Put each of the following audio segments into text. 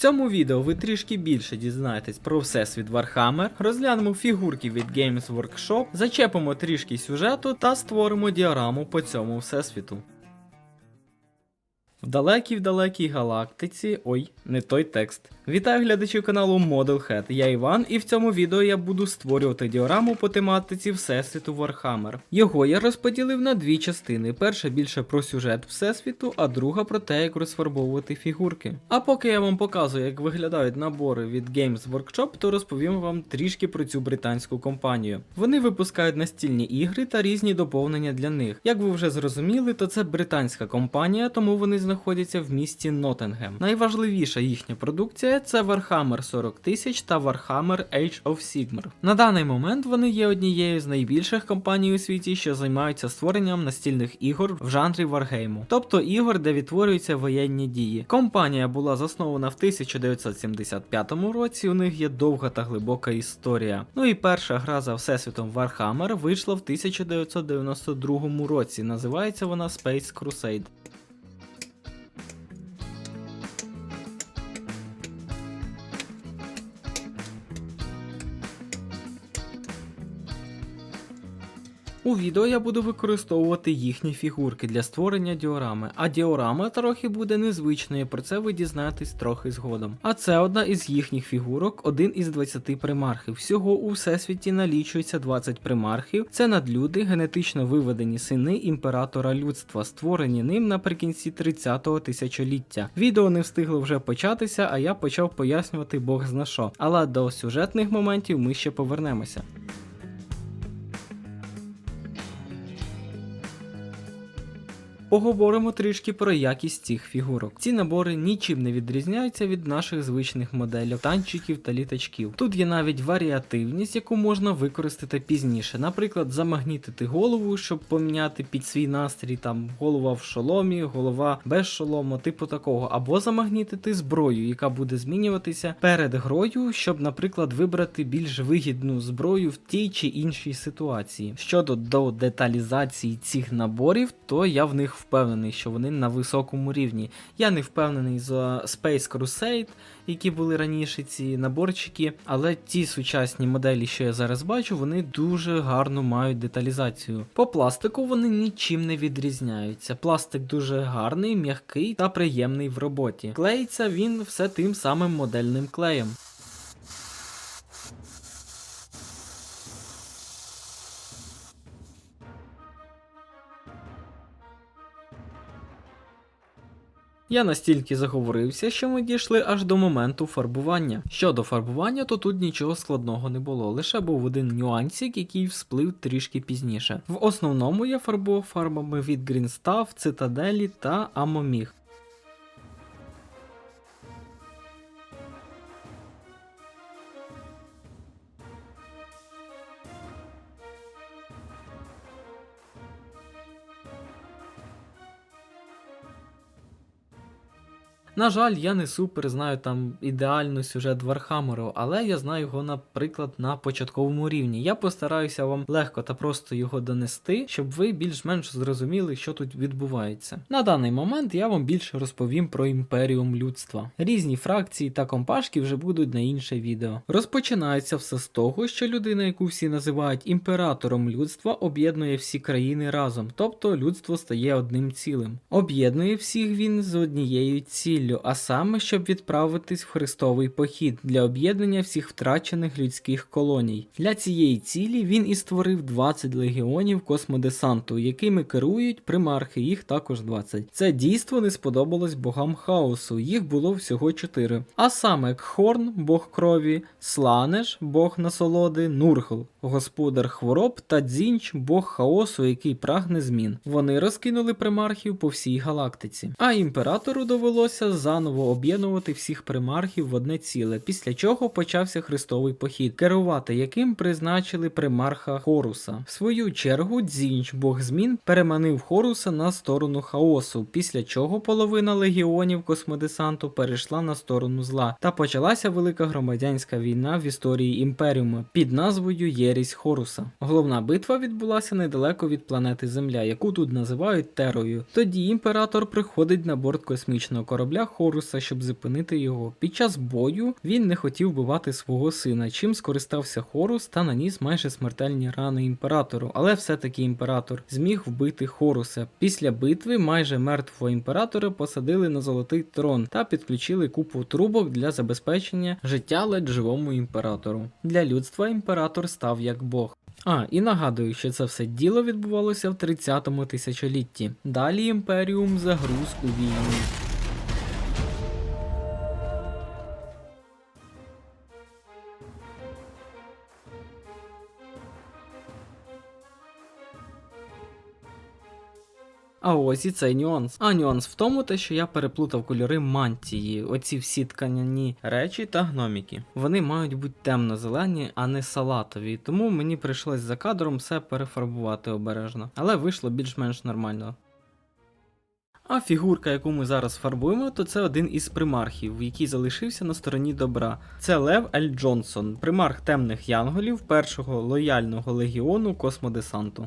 цьому відео ви трішки більше дізнаєтесь про всесвіт Warhammer, розглянемо фігурки від Games Workshop, зачепимо трішки сюжету та створимо діораму по цьому всесвіту. В далекій в далекій галактиці. Ой, не той текст. Вітаю глядачів каналу Modelhead. Я Іван, і в цьому відео я буду створювати діораму по тематиці Всесвіту Warhammer. Його я розподілив на дві частини: перша більше про сюжет Всесвіту, а друга про те, як розфарбовувати фігурки. А поки я вам показую, як виглядають набори від Games Workshop, то розповім вам трішки про цю британську компанію. Вони випускають настільні ігри та різні доповнення для них. Як ви вже зрозуміли, то це британська компанія, тому вони знаходяться в місті Ноттингем. Найважливіша їхня продукція це Warhammer 40 тисяч та Warhammer Age of Sigmar. На даний момент вони є однією з найбільших компаній у світі, що займаються створенням настільних ігор в жанрі Wargame, тобто ігор, де відтворюються воєнні дії. Компанія була заснована в 1975 році. У них є довга та глибока історія. Ну і перша гра за всесвітом Warhammer вийшла в 1992 році. Називається вона Space Crusade. У відео я буду використовувати їхні фігурки для створення діорами, а діорама трохи буде незвичною, про це ви дізнаєтесь трохи згодом. А це одна із їхніх фігурок, один із 20 примархів. Всього у всесвіті налічується 20 примархів. Це надлюди, генетично виведені сини імператора людства, створені ним наприкінці 30-го тисячоліття. Відео не встигло вже початися, а я почав пояснювати Бог зна що. Але до сюжетних моментів ми ще повернемося. Поговоримо трішки про якість цих фігурок. Ці набори нічим не відрізняються від наших звичних моделей танчиків та літачків. Тут є навіть варіативність, яку можна використати пізніше. Наприклад, замагнітити голову, щоб поміняти під свій настрій, там голова в шоломі, голова без шолому, типу такого, або замагнітити зброю, яка буде змінюватися перед грою, щоб, наприклад, вибрати більш вигідну зброю в тій чи іншій ситуації. Щодо до деталізації цих наборів, то я в них впевнений, що вони на високому рівні. Я не впевнений за Space Crusade, які були раніше ці наборчики, але ті сучасні моделі, що я зараз бачу, вони дуже гарно мають деталізацію. По пластику вони нічим не відрізняються. Пластик дуже гарний, м'який та приємний в роботі. Клеїться він все тим самим модельним клеєм. Я настільки заговорився, що ми дійшли аж до моменту фарбування. Щодо фарбування, то тут нічого складного не було, лише був один нюансик, який всплив трішки пізніше. В основному я фарбував фарбами від Greenstaff, Цитаделі та Амоміг. На жаль, я не супер знаю там ідеально сюжет Вархаммеру, але я знаю його, наприклад, на початковому рівні. Я постараюся вам легко та просто його донести, щоб ви більш-менш зрозуміли, що тут відбувається. На даний момент я вам більше розповім про імперіум людства. Різні фракції та компашки вже будуть на інше відео. Розпочинається все з того, що людина, яку всі називають імператором людства, об'єднує всі країни разом, тобто людство стає одним цілим. Об'єднує всіх він з однією ціллю, а саме, щоб відправитись в хрестовий похід для об'єднання всіх втрачених людських колоній. Для цієї цілі він і створив 20 легіонів космодесанту, якими керують примархи, їх також 20. Це дійство не сподобалось богам хаосу, їх було всього 4. А саме Кхорн, бог крові, Сланеш, бог насолоди, Нургл, господар хвороб та Дзінч, бог хаосу, який прагне змін. Вони розкинули примархів по всій галактиці. А імператору довелося заново об'єднувати всіх примархів в одне ціле, після чого почався хрестовий похід, керувати яким призначили примарха Хоруса. В свою чергу Дзінч, бог змін, переманив Хоруса на сторону хаосу, після чого половина легіонів космодесанту перейшла на сторону зла, та почалася велика громадянська війна в історії імперіуму під назвою Єрість Хоруса. Головна битва відбулася недалеко від планети Земля, яку тут називають Терою. Тоді імператор приходить на борт космічного корабля Хоруса, щоб зупинити його. Під час бою він не хотів бивати свого сина, чим скористався Хорус та наніс майже смертельні рани імператору. Але все-таки імператор зміг вбити Хоруса. Після битви майже мертвого імператора посадили на золотий трон та підключили купу трубок для забезпечення життя ледь живому імператору. Для людства імператор став як Бог. А, і нагадую, що це все діло відбувалося в 30-му тисячолітті. Далі імперіум загруз у війну. А ось і цей нюанс. А нюанс в тому, те, що я переплутав кольори мантії, оці всі тканяні речі та гноміки. Вони мають бути темно-зелені, а не салатові. Тому мені прийшлось за кадром все перефарбувати обережно. Але вийшло більш-менш нормально. А фігурка, яку ми зараз фарбуємо, то це один із примархів, який залишився на стороні добра. Це Лев Ель Джонсон, примарх темних янголів першого лояльного легіону космодесанту.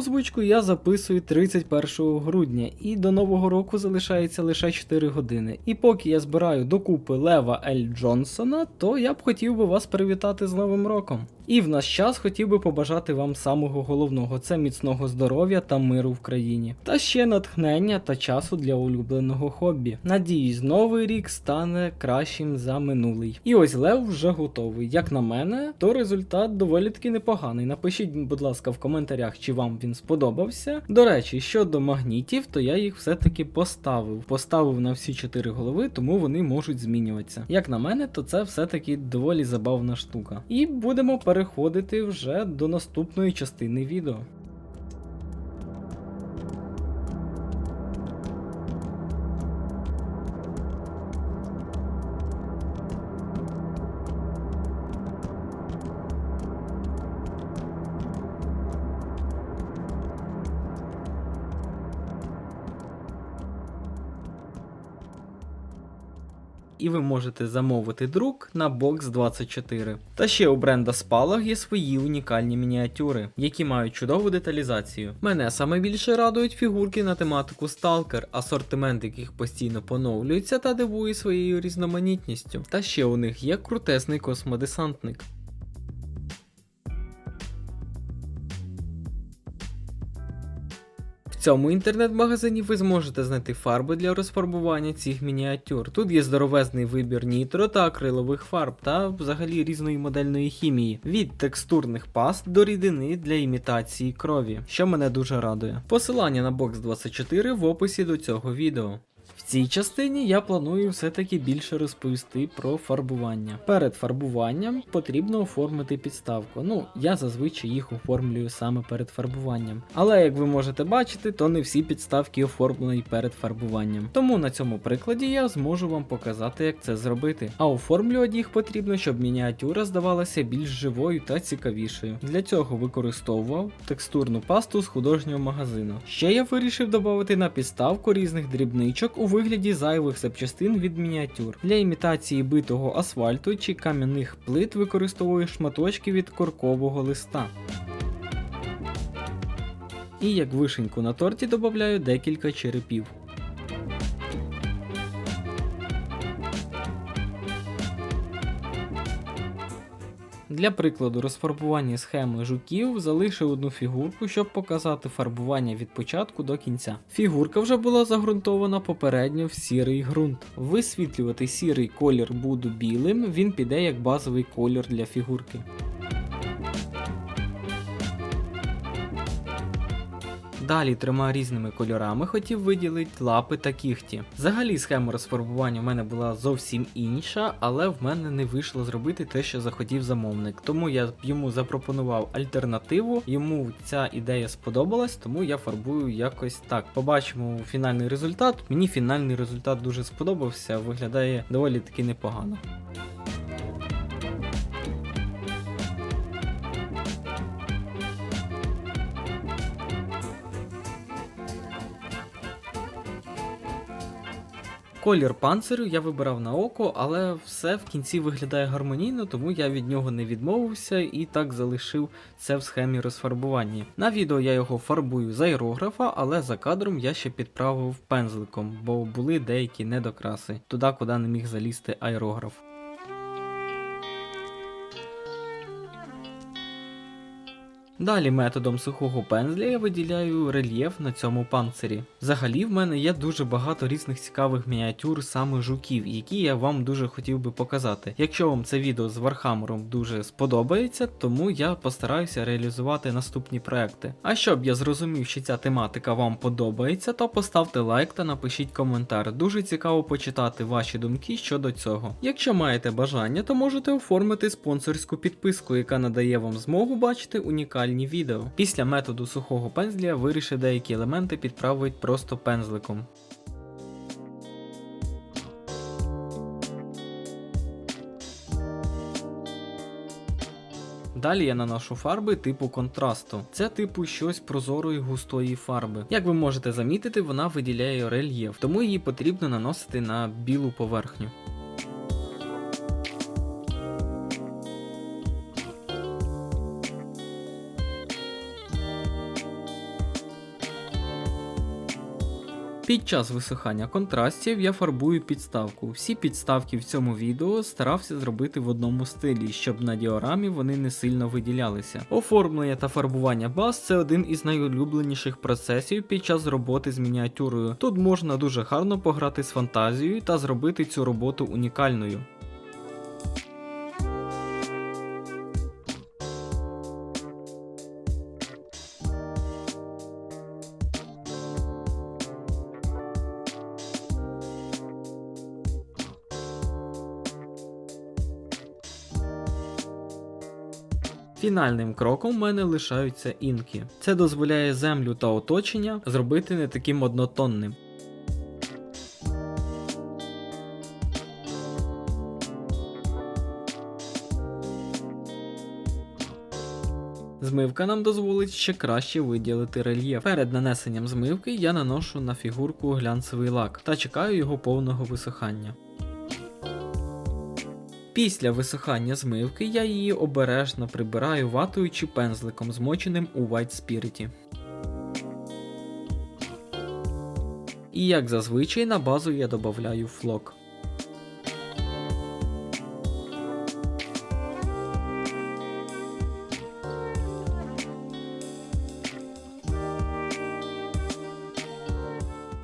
Озвучку я записую 31 грудня, і до нового року залишається лише 4 години. І поки я збираю докупи Лева Ель Джонсона, то я б хотів би вас привітати з Новим роком. І в наш час хотів би побажати вам самого головного це міцного здоров'я та миру в країні. Та ще натхнення та часу для улюбленого хобі. Надіюсь, новий рік стане кращим за минулий. І ось Лев вже готовий. Як на мене, то результат доволі таки непоганий. Напишіть, будь ласка, в коментарях, чи вам він сподобався. До речі, щодо магнітів, то я їх все-таки поставив. Поставив на всі чотири голови, тому вони можуть змінюватися. Як на мене, то це все-таки доволі забавна штука. І будемо переходити вже до наступної частини відео. І ви можете замовити друк на Box 24. Та ще у бренда Спалах є свої унікальні мініатюри, які мають чудову деталізацію. Мене саме більше радують фігурки на тематику Stalker, асортимент яких постійно поновлюється та дивує своєю різноманітністю. Та ще у них є крутесний космодесантник. Цьому інтернет-магазині ви зможете знайти фарби для розфарбування цих мініатюр. Тут є здоровезний вибір нітро та акрилових фарб та взагалі різної модельної хімії, від текстурних паст до рідини для імітації крові, що мене дуже радує. Посилання на бокс 24 в описі до цього відео. В цій частині я планую все-таки більше розповісти про фарбування. Перед фарбуванням потрібно оформити підставку. Ну, я зазвичай їх оформлюю саме перед фарбуванням. Але як ви можете бачити, то не всі підставки оформлені перед фарбуванням. Тому на цьому прикладі я зможу вам показати, як це зробити. А оформлювати їх потрібно, щоб мініатюра здавалася більш живою та цікавішою. Для цього використовував текстурну пасту з художнього магазину. Ще я вирішив додати на підставку різних дрібничок у вигляді зайвих запчастин від мініатюр. Для імітації битого асфальту чи кам'яних плит використовую шматочки від коркового листа. І як вишеньку на торті додаю декілька черепів. Для прикладу розфарбування схеми жуків залишив одну фігурку, щоб показати фарбування від початку до кінця. Фігурка вже була загрунтована попередньо в сірий ґрунт. Висвітлювати сірий колір буду білим, він піде як базовий колір для фігурки. Далі трьома різними кольорами хотів виділити лапи та кігті. Взагалі схема розфарбування в мене була зовсім інша, але в мене не вийшло зробити те, що захотів замовник. Тому я йому запропонував альтернативу. Йому ця ідея сподобалась, тому я фарбую якось так. Побачимо фінальний результат. Мені фінальний результат дуже сподобався, виглядає доволі таки непогано. Колір панцирю я вибирав на око, але все в кінці виглядає гармонійно, тому я від нього не відмовився і так залишив це в схемі розфарбування. На відео я його фарбую з аерографа, але за кадром я ще підправив пензликом, бо були деякі недокраси туди, куди не міг залізти аерограф. Далі методом сухого пензля я виділяю рельєф на цьому панцирі. Взагалі в мене є дуже багато різних цікавих мініатюр саме жуків, які я вам дуже хотів би показати. Якщо вам це відео з Вархаммером дуже сподобається, тому я постараюся реалізувати наступні проекти. А щоб я зрозумів, що ця тематика вам подобається, то поставте лайк та напишіть коментар. Дуже цікаво почитати ваші думки щодо цього. Якщо маєте бажання, то можете оформити спонсорську підписку, яка надає вам змогу бачити унікальні відео. Після методу сухого пензля вирішив деякі елементи підправити просто пензликом. Далі я наношу фарби типу контрасту. Це типу щось прозорої густої фарби. Як ви можете замітити, вона виділяє рельєф, тому її потрібно наносити на білу поверхню. Під час висихання контрастів я фарбую підставку. Всі підставки в цьому відео старався зробити в одному стилі, щоб на діорамі вони не сильно виділялися. Оформлення та фарбування баз це один із найулюбленіших процесів під час роботи з мініатюрою. Тут можна дуже гарно пограти з фантазією та зробити цю роботу унікальною. Фінальним кроком в мене лишаються інки. Це дозволяє землю та оточення зробити не таким однотонним. Змивка нам дозволить ще краще виділити рельєф. Перед нанесенням змивки я наношу на фігурку глянцевий лак та чекаю його повного висихання. Після висихання змивки я її обережно прибираю ватою чи пензликом, змоченим у White Spirit. І як зазвичай на базу я додаю флок.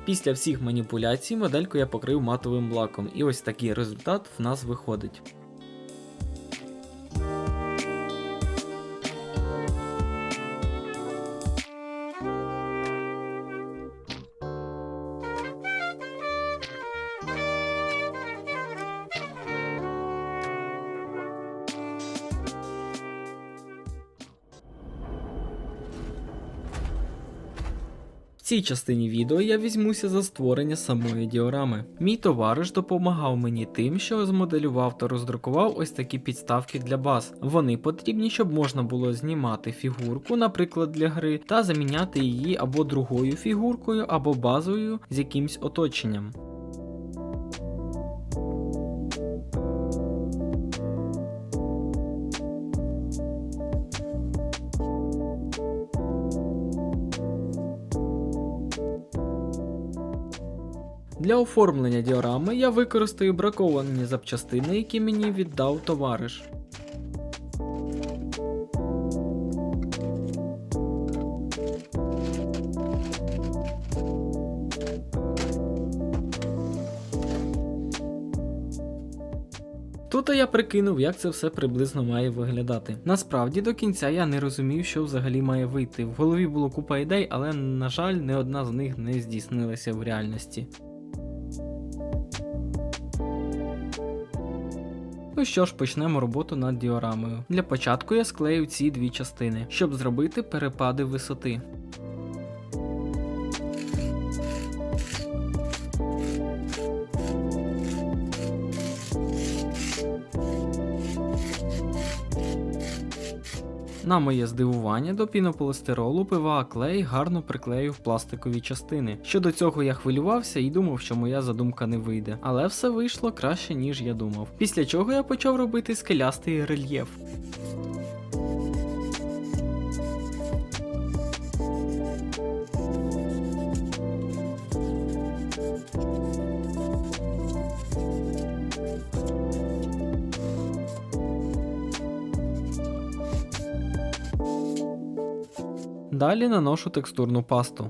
Після всіх маніпуляцій модельку я покрив матовим лаком, і ось такий результат в нас виходить. Цій частині відео я візьмуся за створення самої діорами. Мій товариш допомагав мені тим, що змоделював та роздрукував ось такі підставки для баз. Вони потрібні, щоб можна було знімати фігурку, наприклад, для гри, та заміняти її або другою фігуркою, або базою з якимсь оточенням. Для оформлення діорами я використаю браковані запчастини, які мені віддав товариш. Тут я прикинув, як це все приблизно має виглядати. Насправді до кінця я не розумів, що взагалі має вийти. В голові було купа ідей, але, на жаль, не одна з них не здійснилася в реальності. Ну що ж, почнемо роботу над діорамою. Для початку я склею ці дві частини, щоб зробити перепади висоти. На моє здивування до пінополістиролу ПВА клей гарно приклеїв пластикові частини. Щодо цього я хвилювався і думав, що моя задумка не вийде, але все вийшло краще, ніж я думав. Після чого я почав робити скелястий рельєф. Далі наношу текстурну пасту.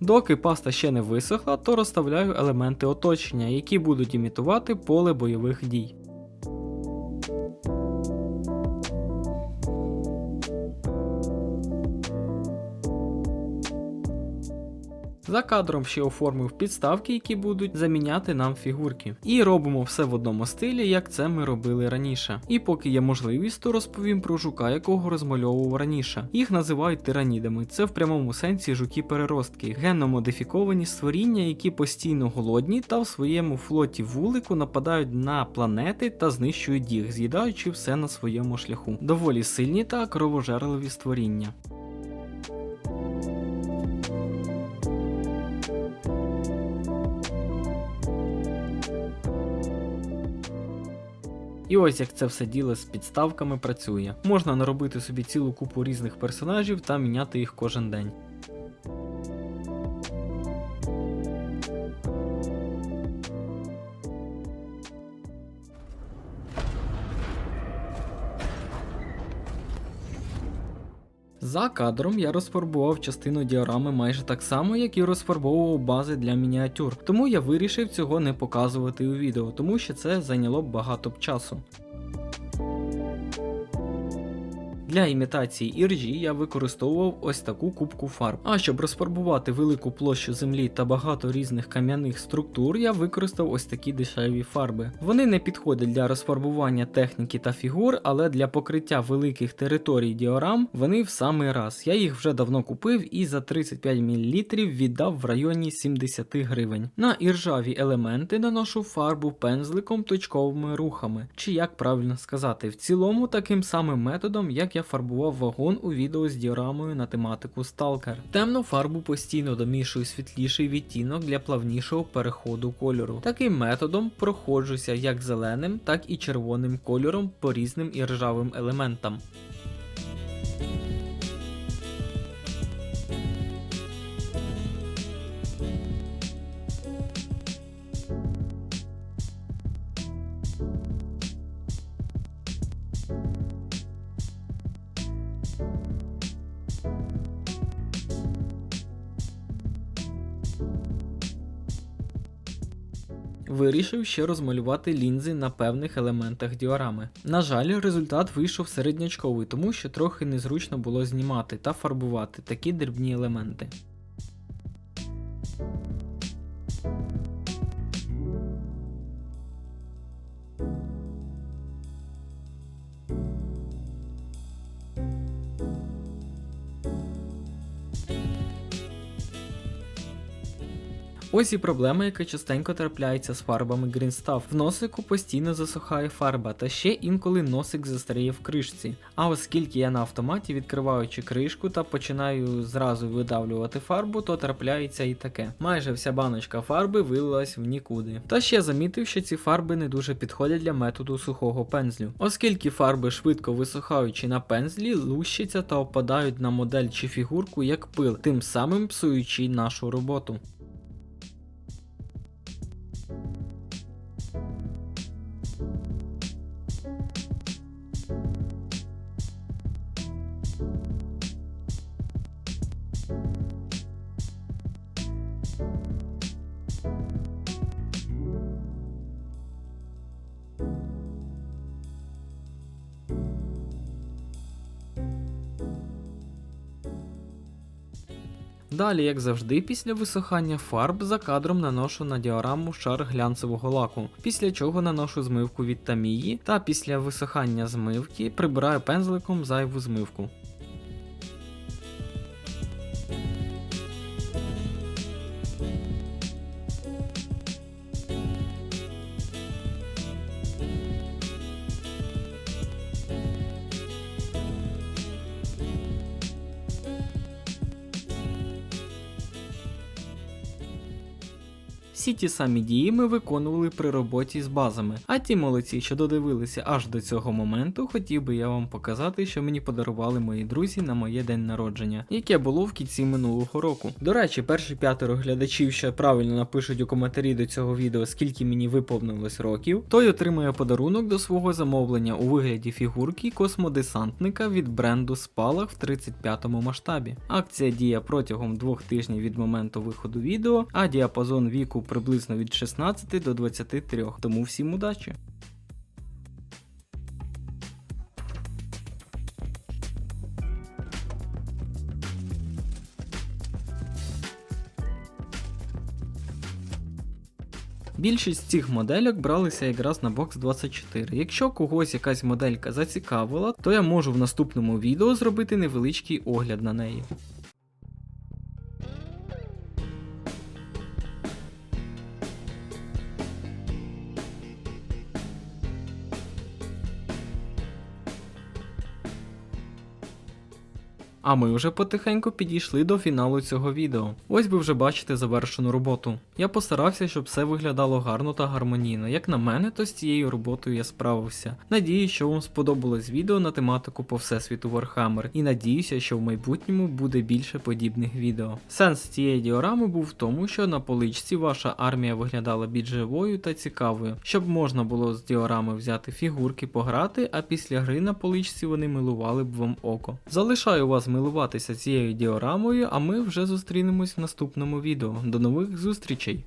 Доки паста ще не висохла, то розставляю елементи оточення, які будуть імітувати поле бойових дій. За кадром ще оформив підставки, які будуть заміняти нам фігурки. І робимо все в одному стилі, як це ми робили раніше. І поки є можливість, то розповім про жука, якого розмальовував раніше. Їх називають тиранідами. Це в прямому сенсі жуки-переростки, генно модифіковані створіння, які постійно голодні та в своєму флоті вулику нападають на планети та знищують їх, з'їдаючи все на своєму шляху. Доволі сильні та кровожерливі створіння. І ось як це все діло з підставками працює. Можна наробити собі цілу купу різних персонажів та міняти їх кожен день. За кадром я розфарбував частину діорами майже так само, як і розфарбовував бази для мініатюр. Тому я вирішив цього не показувати у відео, тому що це зайняло б багато часу. Для імітації іржі я використовував ось таку кубку фарб. А щоб розфарбувати велику площу землі та багато різних кам'яних структур, я використав ось такі дешеві фарби. Вони не підходять для розфарбування техніки та фігур, але для покриття великих територій діорам вони в самий раз. Я їх вже давно купив і за 35 мл віддав в районі 70 гривень. На іржаві елементи наношу фарбу пензликом точковими рухами, чи як правильно сказати, в цілому таким самим методом, як я фарбував вагон у відео з діорамою на тематику Stalker. Темну фарбу постійно домішую світліший відтінок для плавнішого переходу кольору. Таким методом проходжуся як зеленим, так і червоним кольором по різним іржавим елементам. Вирішив ще розмалювати лінзи на певних елементах діорами. На жаль, результат вийшов середнячковий, тому що трохи незручно було знімати та фарбувати такі дрібні елементи. Ось і проблема, яка частенько трапляється з фарбами Greenstuff. В носику постійно засухає фарба, та ще інколи носик застаріє в кришці. А оскільки я на автоматі відкриваючи кришку та починаю зразу видавлювати фарбу, то трапляється і таке. Майже вся баночка фарби вилилась в нікуди. Та ще замітив, що ці фарби не дуже підходять для методу сухого пензлю, оскільки фарби швидко висухаючи на пензлі, лущаться та опадають на модель чи фігурку як пил, тим самим псуючи нашу роботу. Далі, як завжди, після висихання фарб за кадром наношу на діораму шар глянцевого лаку, після чого наношу змивку від тамії, та після висихання змивки прибираю пензликом зайву змивку. Ті самі дії ми виконували при роботі з базами. А ті молодці, що додивилися аж до цього моменту, хотів би я вам показати, що мені подарували мої друзі на моє день народження, яке було в кінці минулого року. До речі, перші п'ятеро глядачів, що правильно напишуть у коментарі до цього відео, скільки мені виповнилось років, той отримує подарунок до свого замовлення у вигляді фігурки космодесантника від бренду Спалах в 35-му масштабі. Акція діє протягом двох тижнів від моменту виходу відео, а діапазон віку приблизно від 16 до 23. Тому всім удачі! Більшість цих модельок бралися якраз на Box 24. Якщо когось якась моделька зацікавила, то я можу в наступному відео зробити невеличкий огляд на неї. А ми вже потихеньку підійшли до фіналу цього відео. Ось ви вже бачите завершену роботу. Я постарався, щоб все виглядало гарно та гармонійно. Як на мене, то з цією роботою я справився. Надіюсь, що вам сподобалось відео на тематику по всесвіту Warhammer, і надіюся, що в майбутньому буде більше подібних відео. Сенс цієї діорами був в тому, що на поличці ваша армія виглядала більш живою та цікавою, щоб можна було з діорами взяти фігурки, пограти, а після гри на поличці вони милували б вам око. Залишаю вас милуватися цією діорамою, а ми вже зустрінемось в наступному відео. До нових зустрічей!